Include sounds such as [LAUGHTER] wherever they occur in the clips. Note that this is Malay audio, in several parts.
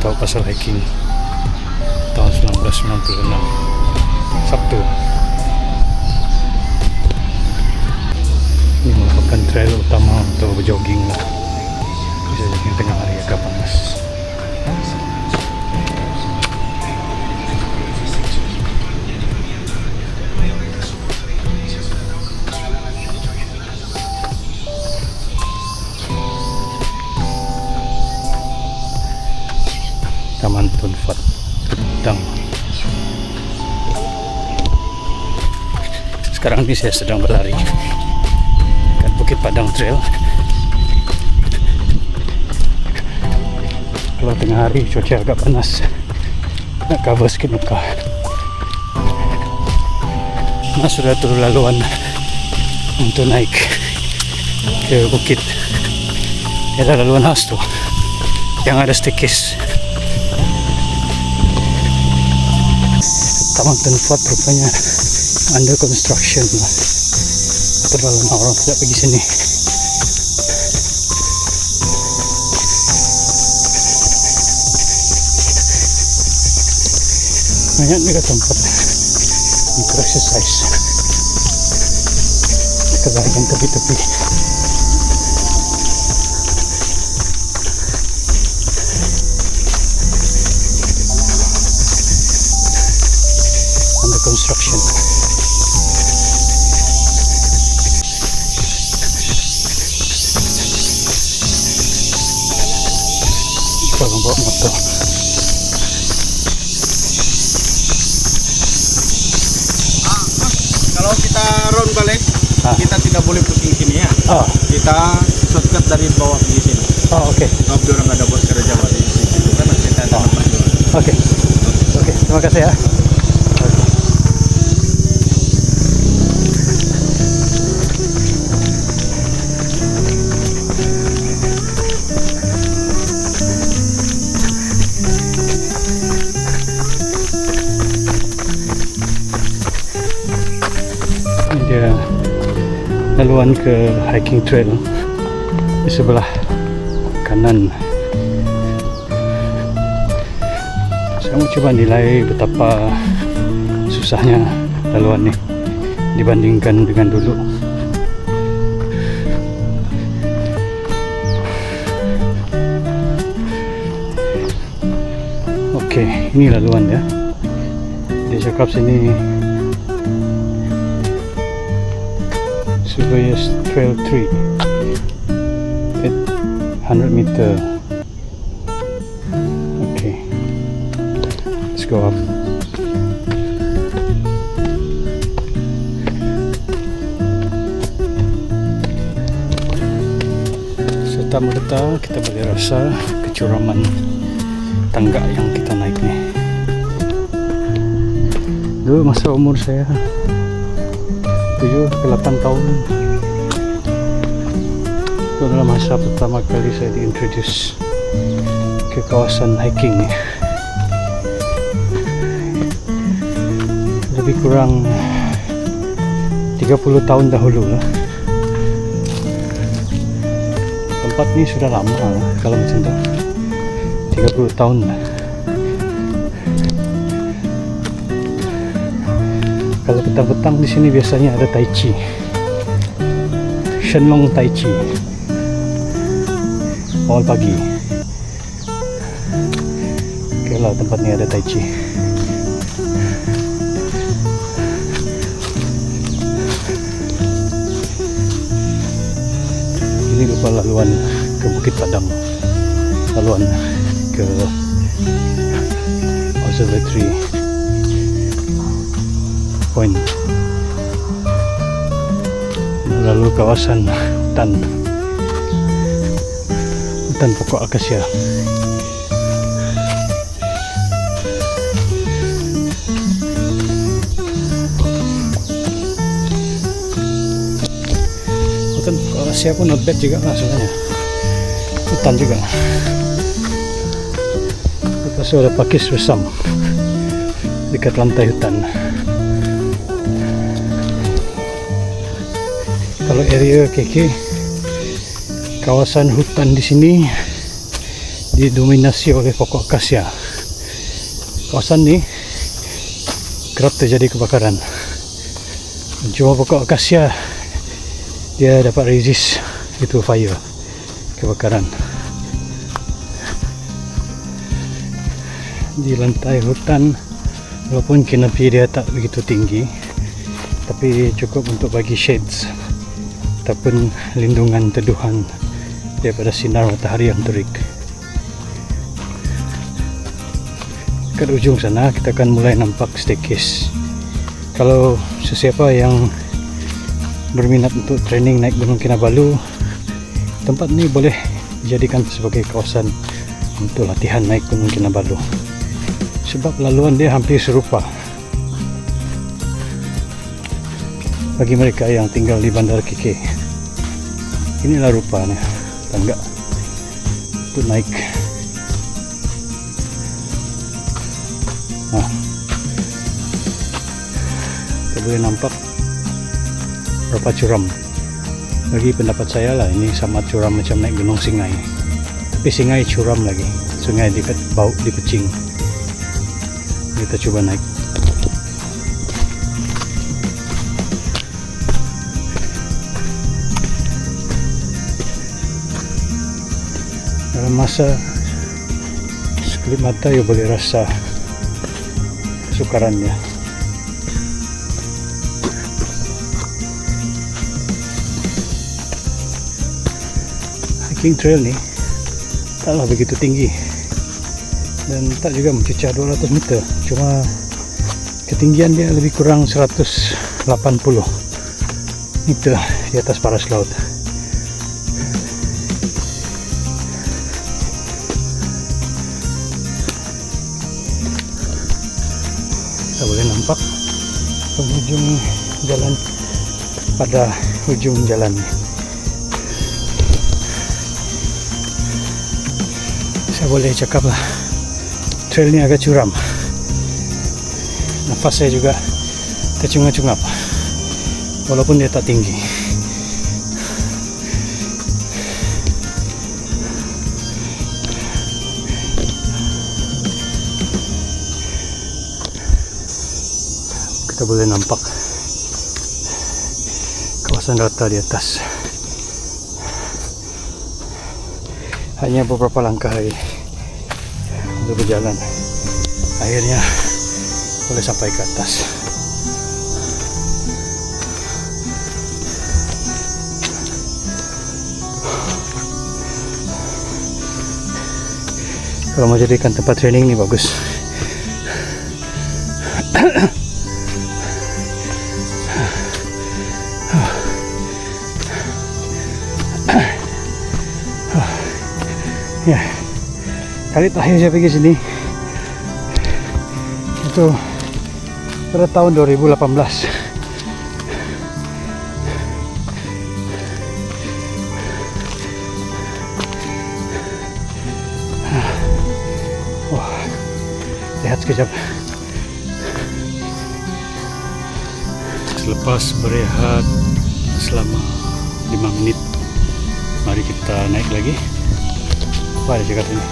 tahu pasal hiking tahun 1996 Sabtu. Ini merupakan trail utama untuk berjogging lah Taman Tun Fat. Padang sekarang ini saya sedang berlari. Kan Bukit Padang Trail. Kalau tengah hari cuaca agak panas nak cover sikit muka. Mas sudah turun laluan untuk naik ke bukit. Ada laluan khas tu. Yang ada staircase Taman Tun Fat rupanya. Under construction lah. Terlalu orang tidak pergi sini. Banyak juga tempat. Untuk exercise. Sekedar yang tepi-tepi construction kalau bawa motor Kalau kita round balik, Ah. kita tidak boleh pusing sini ya. oh Kita shortcut dari bawah pergi sini. oh oke Sebab dia orang ada bos kerja di situ kan kita ada Oh. tempat dulu. Oke, oke, terima kasih ya. Dia laluan ke hiking trail di sebelah kanan saya mau coba nilai betapa susahnya laluan ni dibandingkan dengan dulu Okey, ini laluan dia. Dia cakap sini Surveyors Trail 3 800 meter. Okay. Let's go up. Serta merta kita boleh rasa kecuraman tangga yang kita naik ni. Dulu masa umur saya 7 ke 8 tahun. Itu adalah masa pertama kali saya diintroduce ke kawasan hiking ni. Lebih kurang 30 tahun dahulu lah. Tempat ni sudah lama lah kalau macam tu. 30 tahun lah Kalau petang-petang di sini biasanya ada tai chi. Shenlong tai chi. Awal pagi. Okay lah tempat ni ada Tai Chi. Ini lupa laluan ke Bukit Padang. Laluan ke Observatory Point. Lalu kawasan hutan hutan pokok akasia. Hutan pokok akasia pun not bad juga lah sebenarnya. Hutan juga. Lepas itu ada pakis bersam dekat lantai hutan. Kalau area KK kawasan hutan di sini didominasi oleh pokok akasia. Kawasan ni kerap terjadi kebakaran. Cuma pokok akasia dia dapat resist itu fire kebakaran. Di lantai hutan walaupun canopy dia tak begitu tinggi tapi cukup untuk bagi shades ataupun lindungan teduhan daripada sinar matahari yang terik. Kat ujung sana kita akan mulai nampak staircase. Kalau sesiapa yang berminat untuk training naik Gunung Kinabalu, tempat ni boleh dijadikan sebagai kawasan untuk latihan naik Gunung Kinabalu. Sebab laluan dia hampir serupa. Bagi mereka yang tinggal di Bandar KK. Inilah rupanya tangga untuk naik. Nah, kita boleh nampak berapa curam. Bagi pendapat saya lah ini sama curam macam naik gunung Singai. Tapi Singai curam lagi. Sungai dekat bau di Pecing. Kita coba naik. Masa sekelip mata you boleh rasa kesukarannya. Hiking trail ni taklah begitu tinggi dan tak juga mencecah 200 meter. Cuma ketinggian dia lebih kurang 180 meter di atas paras laut nampak penghujung jalan pada ujung jalan. Saya boleh cakap lah trail ni agak curam. Nafas saya juga tercungap-cungap. Walaupun dia tak tinggi boleh nampak kawasan rata di atas. Hanya beberapa langkah lagi untuk berjalan. Akhirnya boleh sampai ke atas. Kalau mau jadikan tempat training ni bagus ya. Kali terakhir saya pergi sini itu pada tahun 2018 Wah, lihat sekejap. Selepas berehat selama 5 menit mari kita naik lagi apa ada cakap sini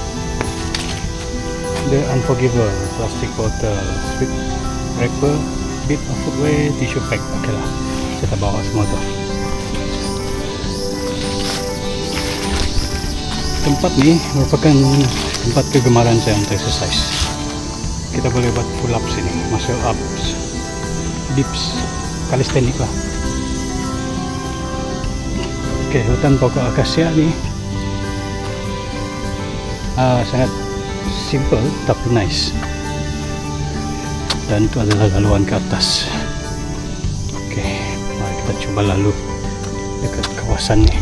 The Unforgivable Plastic Bottle Sweet Wrapper Bit of Footwear Tissue Pack. Ok lah kita bawa semua tu. Tempat ni merupakan tempat kegemaran saya untuk exercise. Kita boleh buat pull ups ini muscle ups dips calisthenic lah. Oke, hutan pokok akasia ni ah, sangat simple tapi nice. Dan itu adalah laluan ke atas. Oke, mari kita coba lalu dekat kawasan ni.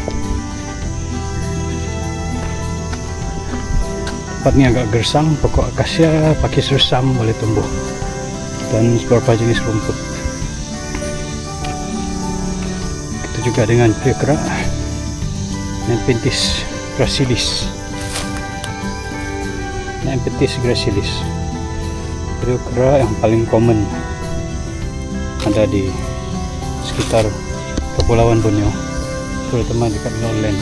Tempat ni agak gersang, pokok akasia pakis resam boleh tumbuh. Dan beberapa jenis rumput. Itu juga dengan kera Nepenthes Nepenthes gracilis kera yang paling common ada di sekitar Kepulauan Borneo terutama dekat lowland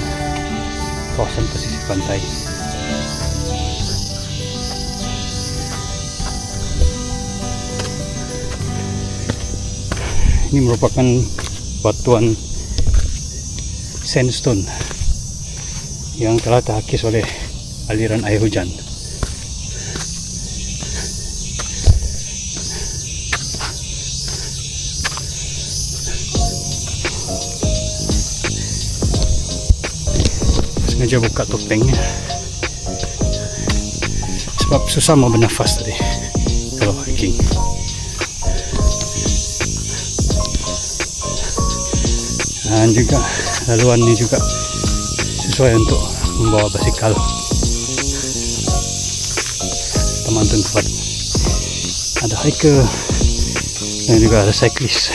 kawasan pesisir pantai ini merupakan batuan sandstone yang telah terhakis oleh aliran air hujan. Sengaja buka topengnya sebab susah mau bernafas tadi. Kalau hiking. Dan juga laluan ini juga sesuai untuk membawa basikal. Teman tempat ada hiker dan juga ada cyclist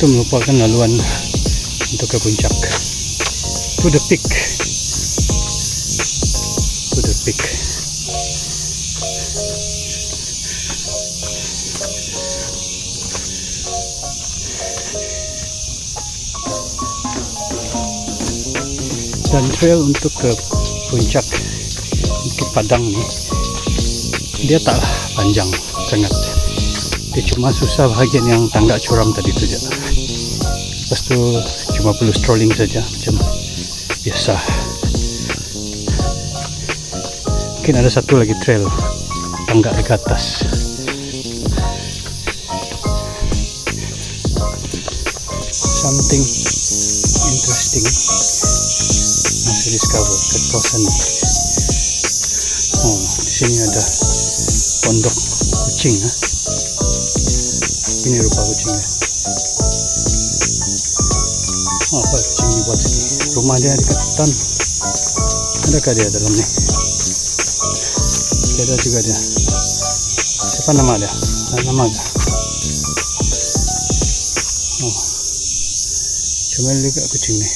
itu merupakan laluan untuk ke puncak. To the peak. To the peak. Dan trail untuk ke puncak Bukit Padang ni dia taklah panjang sangat dia cuma susah bahagian yang tangga curam tadi tu je. Lepas tu cuma perlu strolling saja macam biasa. Mungkin ada satu lagi trail tangga di atas. Something interesting. Masih discover ke kawasan ni oh di sini ada pondok kucing ha? Ini rupa kucingnya oh, apa kucing ini buat sini? Rumah dia dekat hutan. Adakah dia dalam ni? Ada juga dia. Siapa nama dia? Ada nama dia? Oh. Comel juga kucing ni.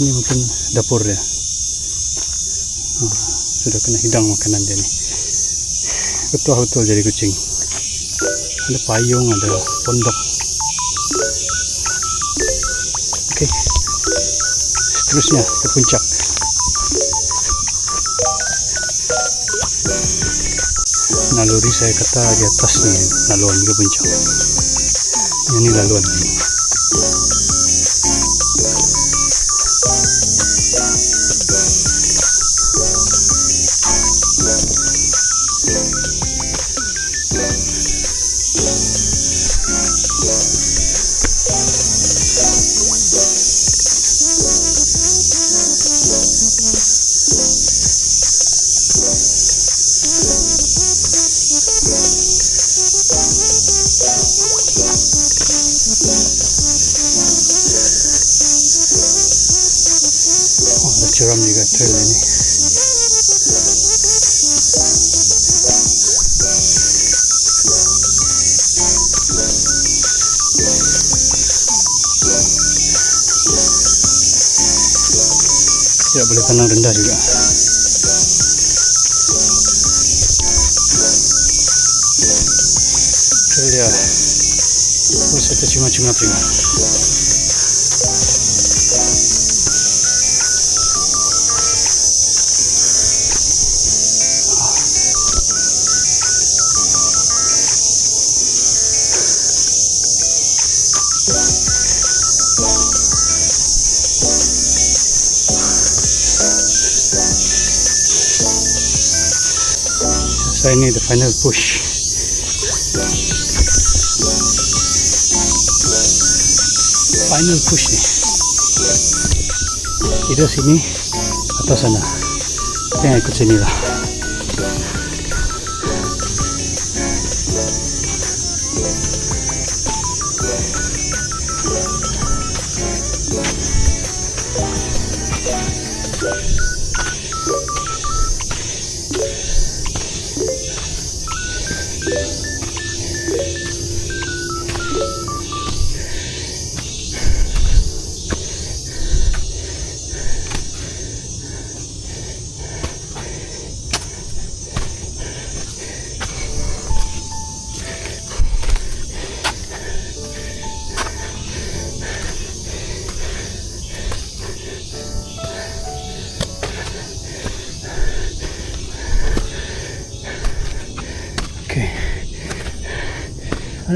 Ini mungkin dapur dia. Oh, sudah kena hidang makanan dia ni betul-betul jadi kucing. Ada payung ada pondok. Oke seterusnya ke puncak. Naluri saya kata di atas ni laluan ke puncak. Ini laluan. ni 조람니가 들리니 tidak boleh tenang rendah juga terlihat oh, saya terjunga-junga prima So ini the final push. Final push ni. Kita sini atau sana. Jangan ikut sini lah.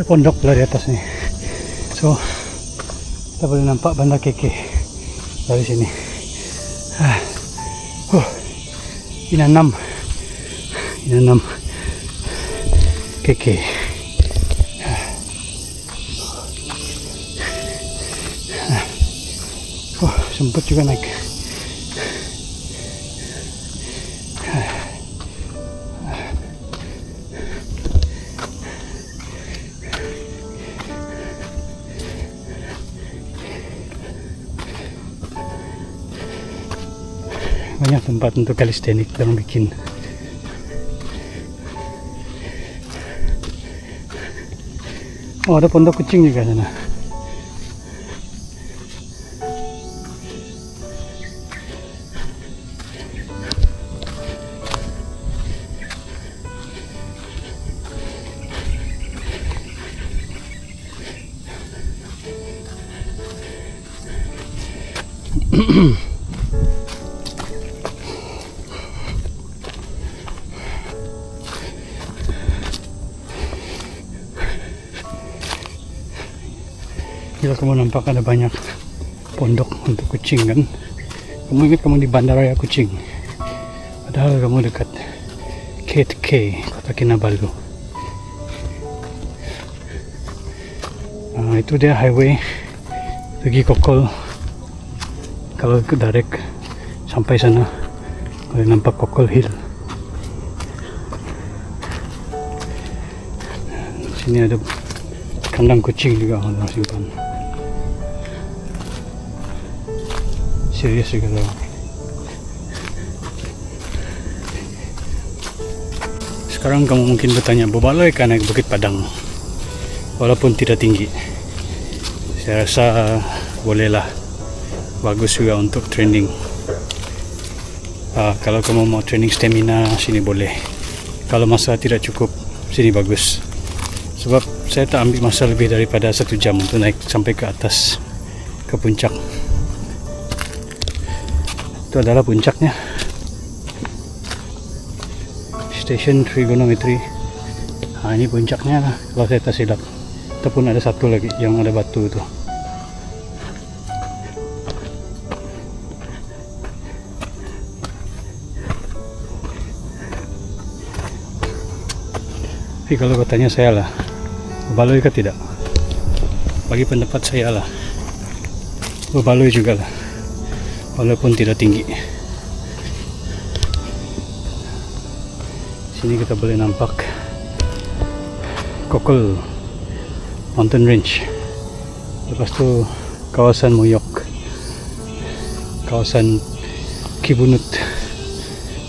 Pondok pula di atas ni. So, kita boleh nampak bandar KK dari sini. Ah. Oh. Inanam. Inanam. KK. Ah. Ah. Oh, sempat juga naik. Tempat untuk kalistenik orang bikin. Oh ada pondok kucing juga sana. Bila [CLEARS THROAT] kamu nampak ada banyak pondok untuk kucing kan? Kamu ingat kamu di Bandaraya Kucing? Padahal kamu dekat K2K, Kota Kinabalu. Ah, Itu dia highway Pergi Kokol. Kalau ke direct Sampai sana Boleh nampak Kokol Hill. Sini ada kandang kucing juga orang simpan tau sekarang kamu mungkin bertanya berbaloi kan naik Bukit Padang? Walaupun tidak tinggi. Saya rasa bolehlah. Bagus juga untuk training. Ah, kalau kamu mau training stamina sini boleh. Kalau masa tidak cukup sini bagus. Sebab saya tak ambil masa lebih daripada satu jam untuk naik sampai ke atas ke puncak itu adalah puncaknya. Station trigonometry nah, ini puncaknya lah, kalau saya tak silap. Ataupun ada satu lagi yang ada batu itu tapi kalau kau tanya saya lah berbaloi ke tidak? Bagi pendapat saya lah. Berbaloi juga lah walaupun tidak tinggi. Sini kita boleh nampak Kokol Mountain Range. Lepas tu kawasan Moyok. Kawasan Kibunut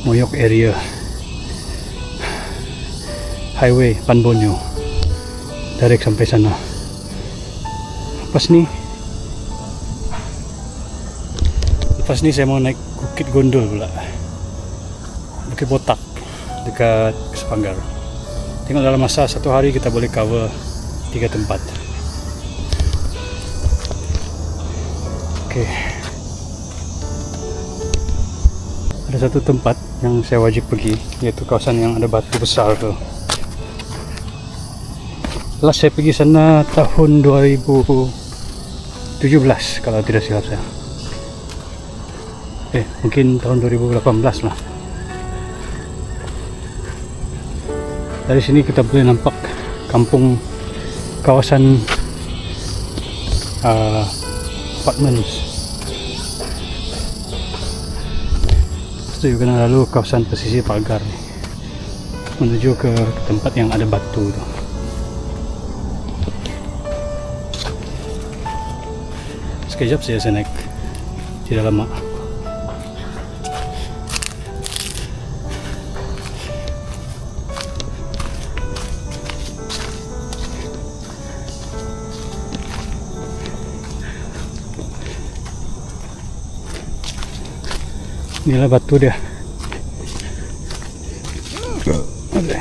Moyok area. Highway Panbonyo. Direct sampai sana. Lepas ni lepas ni saya mau naik Bukit Gondol pula. Bukit Botak dekat Sepanggar. Tengok dalam masa satu hari kita boleh cover tiga tempat. Oke ada satu tempat yang saya wajib pergi yaitu kawasan yang ada batu besar tuh last saya pergi sana tahun 2017 kalau tidak silap saya eh mungkin tahun 2018 lah. Dari sini kita boleh nampak kampung kawasan uh, apartments. Itu juga lalu kawasan pesisir pagar menuju ke tempat yang ada batu tu. Sekejap saja saya naik tidak lama inilah batu dia Oke.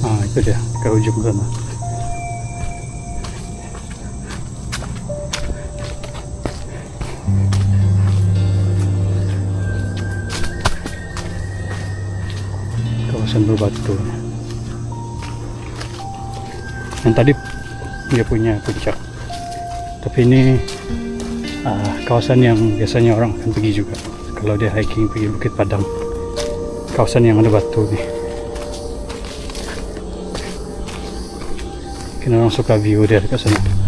Ah, itu dia ke ujung sana. Berbatu. Yang tadi dia punya puncak. Tapi ini ah, kawasan yang biasanya orang akan pergi juga. Kalau dia hiking pergi Bukit Padang. Kawasan yang ada batu nih. Mungkin orang suka view dia dekat sana.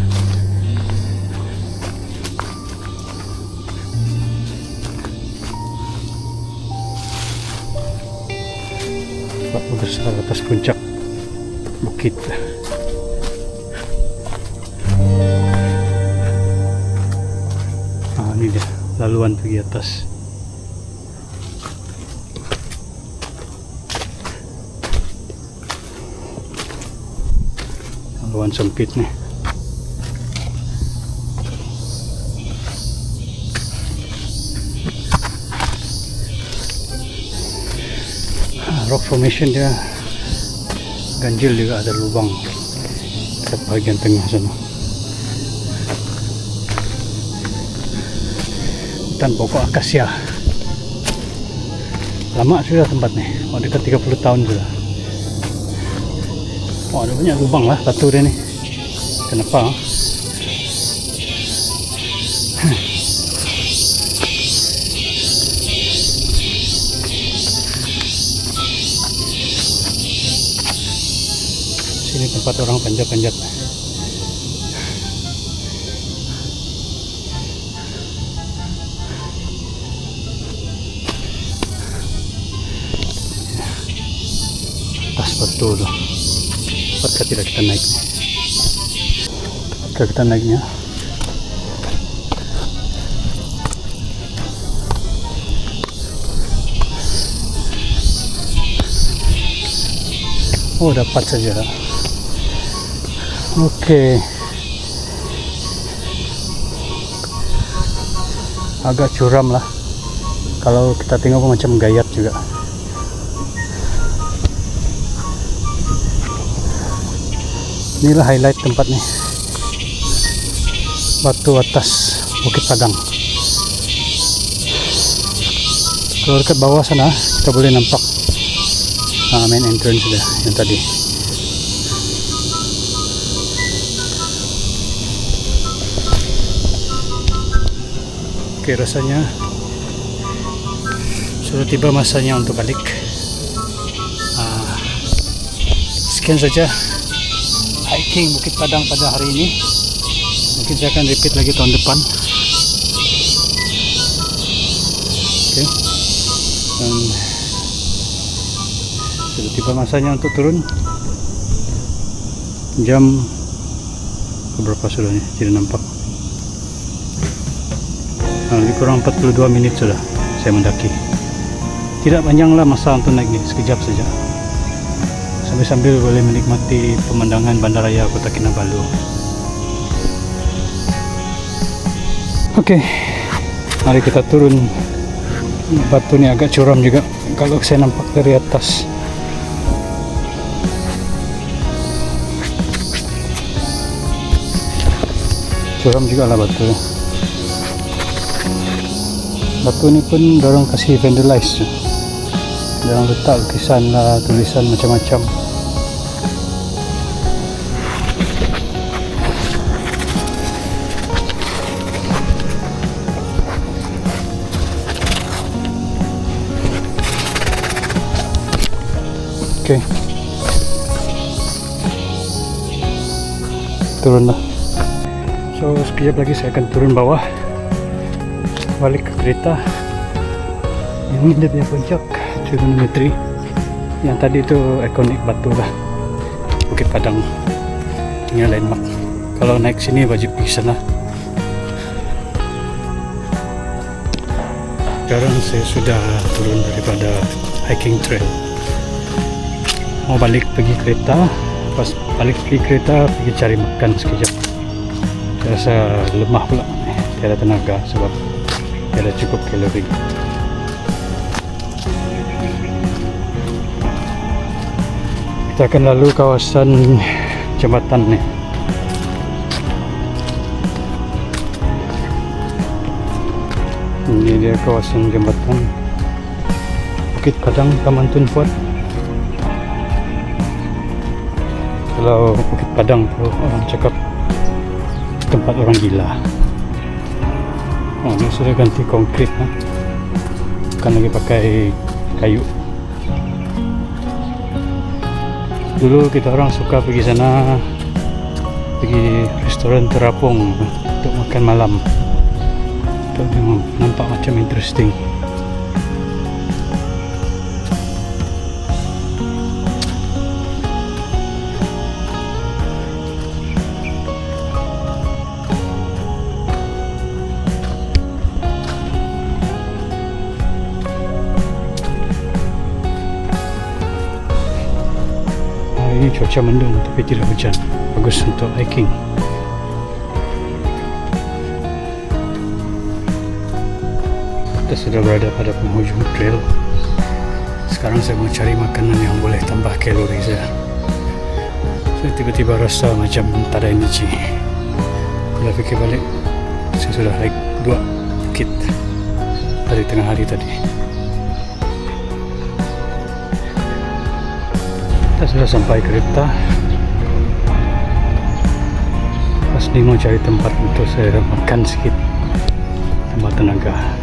Atas puncak bukit. Ah, ini dia laluan pergi atas. Laluan sempit nih. Ah, rock formation dia ganjil juga ada lubang. Dekat bagian tengah sana. hutan pokok akasia. Lama sudah tempat nih oh dekat 30 tahun sudah. Oh ada banyak lubang lah batu dia nih kenapa tempat orang panjat-panjat. Atas betul tuh Tepatkah tidak kita naik. Tepatkah kita naiknya. Oh dapat saja Oke Agak curam lah. Kalau kita tengok macam gayat juga. Inilah highlight tempat nih batu atas Bukit Padang. Kalau dekat bawah sana kita boleh nampak. Uh, main entrance sudah yang tadi oke rasanya sudah tiba masanya untuk balik. Ah, sekian saja hiking Bukit Padang pada hari ini. Mungkin saya akan repeat lagi tahun depan. Oke dan sudah tiba masanya untuk turun. Jam berapa sudah nih tidak nampak nah, lebih kurang 42 menit sudah saya mendaki. Tidak panjanglah masa untuk naik ini sekejap saja. Sambil-sambil boleh menikmati pemandangan bandaraya Kota Kinabalu. Oke, mari kita turun. Batu ni agak curam juga. Kalau saya nampak dari atas. Curam juga lah batu ni. Batu ni pun dorang kasih vandalize tu. Dorang letak lukisan lah, tulisan macam-macam. Okay. Turun lah. So sekejap lagi saya akan turun bawah Balik ke kereta. Ini dia punya puncak Trigonometry Yang tadi itu ikonik batu lah. Bukit Padang. Ini landmark. Kalau naik sini wajib pergi sana. Sekarang saya sudah turun daripada hiking trail. Mau balik pergi kereta Pas balik pergi kereta Pergi cari makan sekejap. Saya rasa lemah pula. Tiada tenaga sebab tiada cukup kalori. Kita akan lalu kawasan jambatan ni. Ini dia kawasan jambatan Bukit Padang Taman Tun Puat kalau Bukit Padang tu orang cakap tempat orang gila oh dia sudah ganti konkrit ha? bukan lagi pakai kayu. Dulu kita orang suka pergi sana pergi restoran terapung untuk makan malam. Itu memang nampak macam interesting Cuaca mendung tapi tidak hujan. Bagus untuk hiking. Kita sudah berada pada penghujung trail. Sekarang saya mau cari makanan yang boleh tambah kalori saya. Saya tiba-tiba rasa macam tak ada energi. Bila fikir balik, saya sudah naik dua bukit dari tengah hari tadi. Kita sudah sampai kereta Pas mau cari tempat untuk saya makan sikit Tambah tenaga